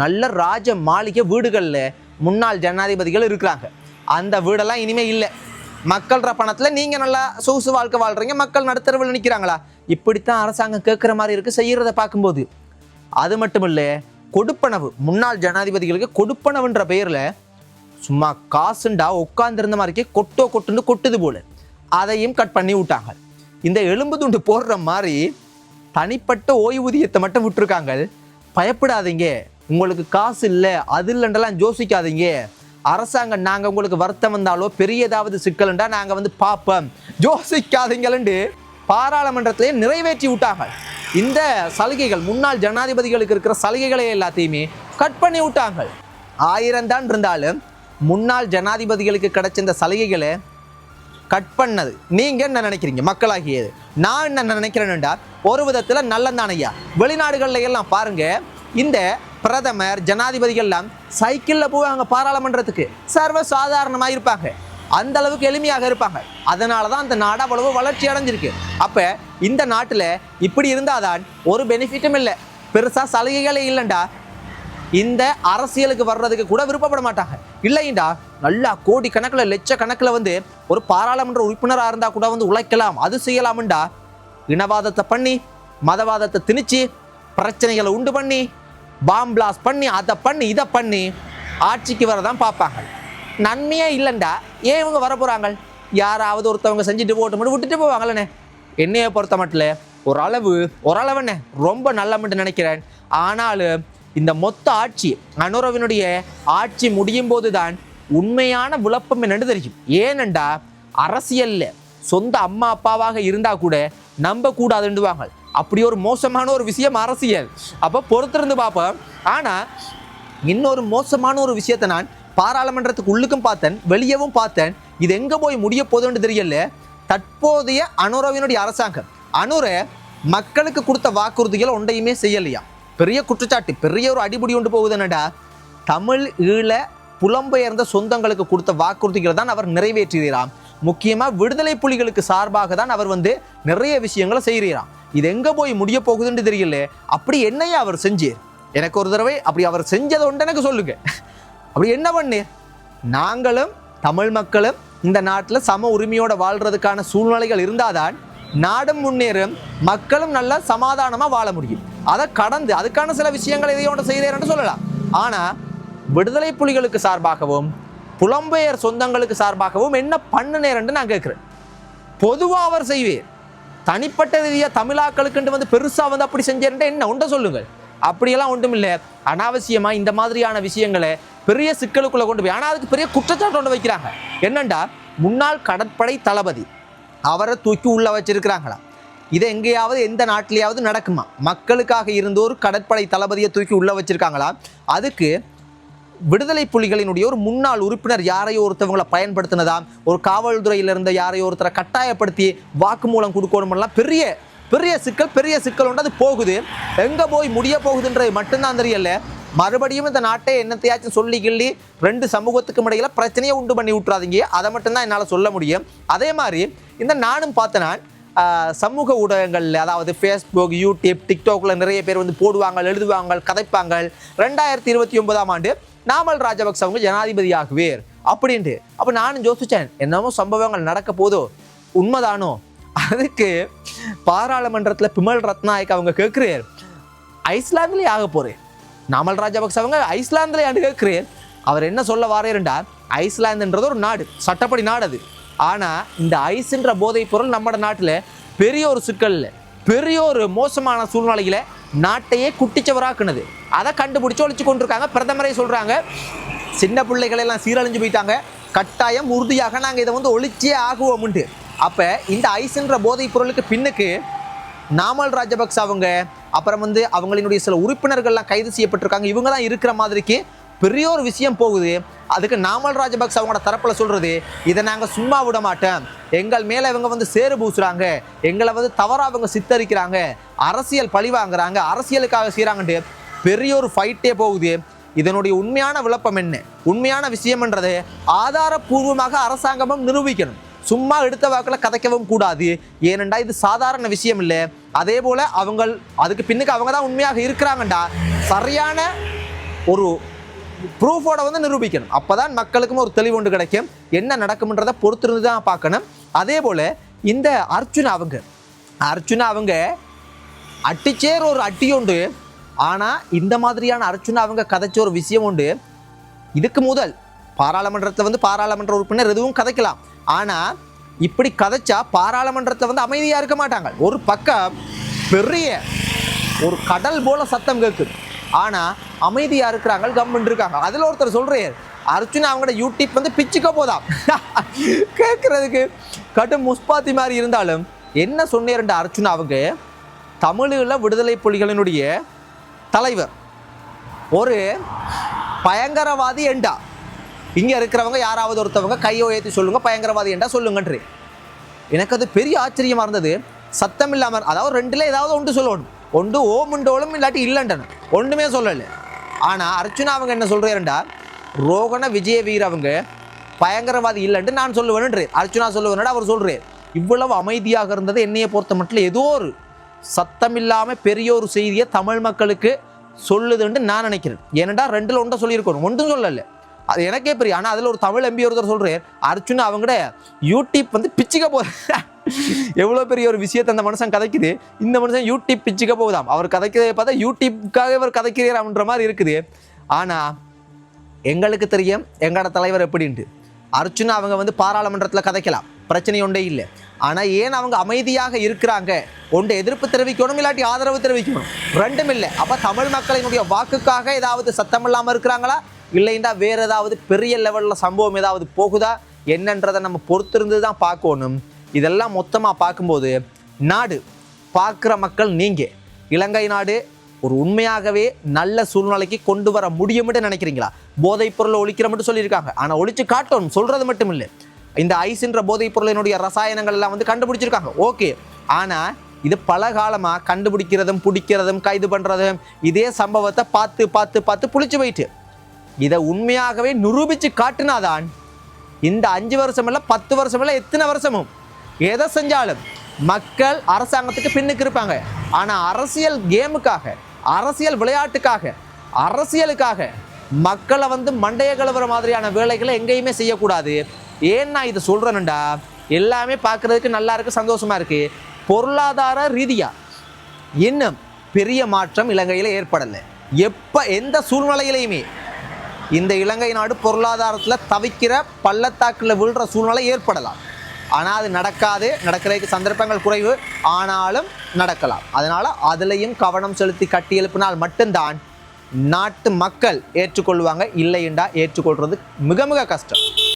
நல்ல ராஜ மாளிகை வீடுகளில் முன்னாள் ஜனாதிபதிகள் இருக்கிறாங்க. அந்த வீடெல்லாம் இனிமே இல்லை. மக்கள்ற பணத்தில் நீங்கள் நல்லா சொகுசு வாழ்க்கை வாழ்கிறீங்க மக்கள் நடுத்தரவில் நிற்கிறாங்களா இப்படித்தான் அரசாங்கம் கேட்குற மாதிரி இருக்குது செய்கிறத பார்க்கும்போது. அது மட்டும் இல்லை கொடுப்பனவு முன்னாள் ஜனாதிபதிகளுக்கு கொடுப்பனவுன்ற பெயரில் சும்மா காசுண்டா உட்காந்துருந்த மாதிரிக்கே கொட்டோ கொட்டுன்னு கொட்டுது போல. அதையும் கட் பண்ணி விட்டாங்க. இந்த எலும்பு துண்டு போடுற மாதிரி தனிப்பட்ட ஓய்வூதியத்தை மட்டும் விட்டுருக்காங்க. பயப்படாதீங்க. உங்களுக்கு காசு இல்லை அது இல்லைன்றலாம் யோசிக்காதீங்க. அரசாங்கம் நாங்கள் உங்களுக்கு வருத்தம் வந்தாலோ பெரிய ஏதாவது சிக்கலுண்டா நாங்கள் வந்து பார்ப்போம். யோசிக்காதீங்களண்டு. பாராளுமன்றத்திலே நிறைவேற்றி விட்டாங்க இந்த சலுகைகள் முன்னாள் ஜனாதிபதிகளுக்கு இருக்கிற சலுகைகளை எல்லாத்தையுமே கட் பண்ணி விட்டாங்க ஆயிரம் தான் இருந்தாலும் முன்னாள் ஜனாதிபதிகளுக்கு கிடைச்ச இந்த சலுகைகளை கட் பண்ணது. நீங்கள் என்ன நினைக்கிறீங்க? மக்களாகியது. நான் என்ன நினைக்கிறேன்டா ஒரு விதத்தில் நல்லதான ஐயா. எல்லாம் பாருங்கள் இந்த பிரதமர் ஜனாதிபதிகள்லாம் சைக்கிளில் போய் போவாங்க பாராளுமன்றத்துக்கு. சர்வ சாதாரணமாக இருப்பாங்க. அந்த அளவுக்கு எளிமையாக இருப்பாங்க. அதனால தான் அந்த நாடு அவ்வளவு வளர்ச்சி அடைஞ்சிருக்கு. அப்போ இந்த நாட்டில் இப்படி இருந்தாதான் ஒரு பெனிஃபிட்டும் இல்லை. பெருசாக சலுகைகளே இல்லைண்டா. இந்த அரசியலுக்கு வர்றதுக்கு கூட விருப்பப்பட மாட்டாங்க. இல்லைண்டா நல்லா கோடி கணக்கில் லட்ச கணக்கில் வந்து ஒரு பாராளுமன்ற உறுப்பினராக இருந்தால் கூட வந்து உழைக்கலாம் அது செய்யலாம்டா இனவாதத்தை பண்ணி மதவாதத்தை திணிச்சு பிரச்சனைகளை உண்டு பண்ணி பாம் பிளாஸ்ட் பண்ணி அதை பண்ணி இதை பண்ணி ஆட்சிக்கு வரதான் பார்ப்பாங்க. நன்மையே இல்லைண்டா. ஏன் இவங்க வர போகிறாங்க யாராவது ஒருத்தவங்க செஞ்சுட்டு போட்டு மட்டும் விட்டுட்டு போவாங்களே என்னையை பொறுத்த மட்டும் ஓரளவு ஓரளவுண்ணே ரொம்ப நல்ல நினைக்கிறேன். ஆனாலும் இந்த மொத்த ஆட்சி அனுரவினுடைய ஆட்சி முடியும் போது தான் உண்மையான விளப்பம் என்னன்னு தெரியும். ஏனெண்டா அரசியலில் சொந்த அம்மா அப்பாவாக இருந்தால் கூட நம்ப அப்படி ஒரு மோசமான ஒரு விஷயம் அரசியல். அப்போ பொறுத்திருந்து பார்ப்போம் ஆனால் இன்னொரு மோசமான ஒரு விஷயத்தை நான் பாராளுமன்றத்துக்கு உள்ளுக்கும் பார்த்தேன் வெளியவும் பார்த்தேன். இது எங்கே போய் முடிய போதுன்னு தெரியல. தற்போதைய அனுரவினுடைய அரசாங்கம். அனுர மக்களுக்கு கொடுத்த வாக்குறுதிகள் ஒன்றையுமே செய்யலையா? பெரிய குற்றச்சாட்டு பெரிய ஒரு அடிபடி கொண்டு போகுது என்னடா? தமிழ் ஈழ புலம்பெயர்ந்த சொந்தங்களுக்கு கொடுத்த வாக்குறுதிகளை தான் அவர் நிறைவேற்றுகிறார் முக்கியமாக விடுதலை புலிகளுக்கு சார்பாக தான் அவர் வந்து நிறைய விஷயங்களை செய்கிறாராம் இது எங்கே போய் முடிய போகுதுன்னு தெரியல. அப்படி என்னையா அவர் செஞ்சு எனக்கு ஒரு தடவை அப்படி அவர் செஞ்சதை உண்டு எனக்கு சொல்லுங்க. அப்படி என்ன பண்ணீர்? நாங்களும் தமிழ் மக்களும் இந்த நாட்டில் சம உரிமையோடு வாழ்கிறதுக்கான சூழ்நிலைகள் இருந்தாதான் நாடும் முன்னேறும் மக்களும் நல்லா சமாதானமாக வாழ முடியும். அதை கடந்து அதுக்கான சில விஷயங்களை இதையோட செய்தேன் சொல்லலாம். ஆனால் விடுதலை புலிகளுக்கு சார்பாகவும் புலம்பெயர் சொந்தங்களுக்கு சார்பாகவும் என்ன பண்ணுனேன்னு நான் கேட்குறேன். பொதுவாக அவர் செய்வேன் தனிப்பட்ட ரீதியாக தமிழாக்களுக்குன்ட்டு வந்து பெருசாக வந்து அப்படி செஞ்சேன்ட்டு என்ன? உண்ட சொல்லுங்கள். அப்படியெல்லாம் ஒன்றும் இல்லை அனாவசியமாக இந்த மாதிரியான விஷயங்களை பெரிய சிக்கலுக்குள்ளே கொண்டு போய் ஆனால் அதுக்கு பெரிய குற்றச்சாட்டு கொண்டு வைக்கிறாங்க. என்னண்டா? முன்னாள் கடற்படை தளபதி அவரை தூக்கி உள்ளே வச்சிருக்கிறாங்களா? இது எங்கேயாவது எந்த நாட்டிலேயாவது நடக்குமா? மக்களுக்காக இருந்த ஒரு கடற்படை தளபதியை தூக்கி உள்ளே வச்சிருக்காங்களா? அதுக்கு விடுதலை புலிகளினுடைய ஒரு முன்னாள் உறுப்பினர் யாரையோ ஒருத்தவங்களை பயன்படுத்தினதா? ஒரு காவல்துறையில் இருந்த யாரையோ ஒருத்தரை கட்டாயப்படுத்தி வாக்குமூலம் கொடுக்கணுமெல்லாம் பெரிய பெரிய சிக்கல் பெரிய சிக்கல் உண்டு அது போகுது. எங்கே போய் முடிய போகுதுன்றது மட்டும்தான் தெரியல. மறுபடியும் இந்த நாட்டை என்னத்தையாச்சும் சொல்லி கிள்ளி ரெண்டு சமூகத்துக்கும் இடையில பிரச்சனையை உண்டு பண்ணி விட்டுறாதீங்க. அதை மட்டும்தான் என்னால் சொல்ல முடியும். அதே மாதிரி இந்த நானும் பார்த்தனா சமூக ஊடகங்களில் அதாவது ஃபேஸ்புக் யூடியூப் டிக்டாக்ல நிறைய பேர் வந்து போடுவாங்க எழுதுவாங்க கதைப்பாங்க. ரெண்டாயிரத்தி இருபத்தி ஒன்பதாம் ஆண்டு நாமல் ராஜபக்ச அவங்க ஜனாதிபதியாகுவேர் அப்படின்ட்டு. அப்போ நானும் யோசித்தேன் என்னமோ சம்பவங்கள் நடக்க போதோ? உண்மைதானோ? அதுக்கு பாராளுமன்றத்தில் பிமல் ரத்நாயக் அவங்க கேட்குறார் ஐஸ்லாந்துலேயே ஆக போகிறேன் நாமல் ராஜபக்ச அவங்க ஐஸ்லாந்துலேயே ஆண்டு கேட்குறேன் அவர் என்ன சொல்ல வாரேருண்டா ஐஸ்லாந்துன்றது ஒரு நாடு சட்டப்படி நாடு அது. ஆனால் இந்த ஐஸ்ன்ற போதைப் பொருள் நம்ம நாட்டில் பெரிய ஒரு சிக்கல் பெரிய ஒரு மோசமான சூழ்நிலையில் நாட்டையே குட்டிச்சவராக்குனது. அதை கண்டுபிடிச்சு ஒழிச்சு கொண்டிருக்காங்க. பிரதமரை சொல்கிறாங்க சின்ன பிள்ளைகளெல்லாம் சீரழிஞ்சு போயிட்டாங்க. கட்டாயம் உறுதியாக நாங்கள் இதை வந்து ஒழிச்சே ஆகுவோம்ன்ட்டு. அப்போ இந்த ஐஸ்ன்ற போதைப் பொருளுக்கு பின்னுக்கு நாமல் ராஜபக்ச அவங்க அப்புறம் வந்து அவங்களினுடைய சில உறுப்பினர்கள்லாம் கைது செய்யப்பட்டிருக்காங்க. இவங்க தான் இருக்கிற மாதிரிக்கு பெரிய ஒரு விஷயம் போகுது. அதுக்கு நாமல் ராஜபக்ச அவங்களோட தரப்பில் சொல்கிறது இதை நாங்கள் சும்மா விட மாட்டோம். எங்கள் மேலே இவங்க வந்து சேறு பூசுகிறாங்க எங்களை வந்து தவறாக அவங்க சித்தரிக்கிறாங்க. அரசியல் பழி வாங்குறாங்க. அரசியலுக்காக செய்கிறாங்கன்ட்டு பெரிய ஒரு ஃபைட்டே போகுது. இதனுடைய உண்மையான விளப்பம் என்ன? உண்மையான விஷயம்ன்றது ஆதாரபூர்வமாக அரசாங்கமும் நிரூபிக்கணும். சும்மா எடுத்த வாக்கில் கதைக்கவும் கூடாது. ஏனெண்டா இது சாதாரண விஷயம் இல்லை. அதே போல் அவங்கள் அதுக்கு பின்னுக்கு அவங்க தான் உண்மையாக இருக்கிறாங்கண்டா. சரியான ஒரு ப்ரூஃபோட வந்து நிரூபிக்கணும். அப்போ தான் மக்களுக்கும் ஒரு தெளிவு ஒன்று கிடைக்கும். என்ன நடக்கும்ன்றதை பொறுத்திருந்து தான் பார்க்கணும். அதே போல் இந்த அர்ஜுனா அவங்க அர்ஜுனா அவங்க அட்டிச்சேர் ஒரு அட்டி ஒன்று ஆனால் இந்த மாதிரியான அர்ச்சனை அவங்க கதைச்ச ஒரு விஷயம் உண்டு. இதுக்கு முதல் பாராளுமன்றத்தில் வந்து பாராளுமன்ற உறுப்பினர் எதுவும் கதைக்கலாம். ஆனால் இப்படி கதைச்சா பாராளுமன்றத்தில் வந்து அமைதியாக இருக்க மாட்டாங்க. ஒரு பக்கம் பெரிய ஒரு கடல் போல சத்தம் கேட்குது ஆனால் அமைதியாக இருக்கிறாங்க கம்முன்னு இருக்காங்க. அதில் ஒருத்தர் சொல்கிறார் அர்ச்சுனா அவங்களோட யூடியூப் வந்து பிச்சுக்க போதாம். கேட்குறதுக்கு கடும் முஸ்பாத்தி மாதிரி இருந்தாலும் என்ன சொன்னேருண்ட அர்ச்சுனா அவங்க? தமிழில் விடுதலை புலிகளினுடைய தலைவர். ஒரு பயங்கரவாதி என்றா இங்கே இருக்கிறவங்க யாராவது ஒருத்தவங்க கையை உயர்த்தி சொல்லுங்க பயங்கரவாதி என்றா சொல்லுங்கன்றே. எனக்கு அது பெரிய ஆச்சரியமாக இருந்தது. சத்தம் இல்லாமல் அதாவது ரெண்டுல ஏதாவது ஒன்று சொல்லணும். ஒன்று ஓமுண்டோலும் இல்லாட்டி இல்லைன்றன ஒன்றுமே சொல்லலை. ஆனால் அர்ச்சுனா அவங்க என்ன சொல்கிறேன்டா ரோகண விஜய வீர் அவங்க பயங்கரவாதி இல்லைன்ட்டு நான் சொல்லுவேன்ன்றேன் அர்ச்சுனா சொல்லுவேன்டா அவர் சொல்கிறேன் இவ்வளவு அமைதியாக இருந்தது என்னையை பொறுத்த மட்டும் ஏதோ ஒரு சத்தமில்லாமல் பெரிய ஒரு செய்தியை தமிழ் மக்களுக்கு சொல்லுதுன்னு நான் நினைக்கிறேன். ஏனண்டா ரெண்டில் ஒன்றை சொல்லியிருக்கணும். ஒன்றும் சொல்லலை. அது எனக்கே பெரிய ஆனால் அதில் ஒரு தமிழ் எம்பி ஒருத்தர் சொல்கிறார் அர்ச்சுனா அவங்கட யூடியூப் வந்து பிச்சுக்க போகுது. எவ்வளோ பெரிய ஒரு விஷயத்தை அந்த மனுஷன் கதைக்குது. இந்த மனுஷன் யூடியூப் பிச்சுக்க போகுதாம். அவர் கதைக்கிறதை பார்த்தா யூடியூப்காக இவர் கதைக்கிறார்ன்ற மாதிரி இருக்குது. ஆனால் எங்களுக்கு தெரியும் எங்களோட தலைவர் எப்படின்ட்டு. அர்ச்சுனா அவங்க வந்து பாராளுமன்றத்தில் கதைக்கலாம். பிரச்சனை ஒன்றே இல்லை. ஆனால் ஏன் அவங்க அமைதியாக இருக்கிறாங்க? ஒன்று எதிர்ப்பு தெரிவிக்கணும் இல்லாட்டி ஆதரவு தெரிவிக்கணும். ரெண்டும் இல்லை. அப்போ தமிழ் மக்களினுடைய வாக்குக்காக ஏதாவது சத்தம் இல்லாமல் இருக்கிறாங்களா? இல்லைன்னா வேற ஏதாவது பெரிய லெவலில் சம்பவம் ஏதாவது போகுதா? என்னன்றதை நம்ம பொறுத்திருந்து தான் பார்க்கணும். இதெல்லாம் மொத்தமாக பார்க்கும்போது நாடு பார்க்குற மக்கள் நீங்கள் இலங்கை நாடு ஒரு உண்மையாகவே நல்ல சூழ்நிலைக்கு கொண்டு வர முடியும்னு நினைக்கிறீங்களா? போதைப் பொருளை ஒழிக்கிற மட்டும் சொல்லியிருக்காங்க. ஆனால் ஒழிச்சு காட்டணும் சொல்கிறது மட்டும் இல்லை இந்த ஐஸ்ன்ற போதைப் பொருளினுடைய ரசாயனங்கள் எல்லாம் வந்து கண்டுபிடிச்சிருக்காங்க. ஓகே. ஆனால் இது பல காலமாக கண்டுபிடிக்கிறதும் பிடிக்கிறதும் கைது பண்ணுறதும் இதே சம்பவத்தை பார்த்து பார்த்து பார்த்து புளிச்சு போயிட்டு. இதை உண்மையாகவே நிரூபித்து காட்டினாதான் இந்த அஞ்சு வருஷம் இல்லை பத்து வருஷம் இல்லை எத்தனை வருஷமும் எதை செஞ்சாலும் மக்கள் அரசாங்கத்துக்கு பின்னுக்கு இருப்பாங்க. ஆனால் அரசியல் கேமுக்காக அரசியல் விளையாட்டுக்காக அரசியலுக்காக மக்களை வந்து மண்டைய கலவர மாதிரியான வேலைகளை எங்கேயுமே செய்யக்கூடாது. ஏன் நான் இதை சொல்கிறேன்டா எல்லாமே பார்க்குறதுக்கு நல்லா இருக்குது சந்தோஷமாக இருக்குது பொருளாதார ரீதியாக இன்னும் பெரிய மாற்றம் இலங்கையில் ஏற்படலை. எப்போ எந்த சூழ்நிலையிலையுமே இந்த இலங்கை நாடு பொருளாதாரத்தில் தவிக்கிற பள்ளத்தாக்கில் விழுற சூழ்நிலை ஏற்படலாம். ஆனால் அது நடக்காது. நடக்கிறதுக்கு சந்தர்ப்பங்கள் குறைவு. ஆனாலும் நடக்கலாம். அதனால் அதுலேயும் கவனம் செலுத்தி கட்டி எழுப்பினால் மட்டும்தான் நாட்டு மக்கள் ஏற்றுக்கொள்வாங்க இல்லைண்டா ஏற்றுக்கொள்வது மிக மிக கஷ்டம்.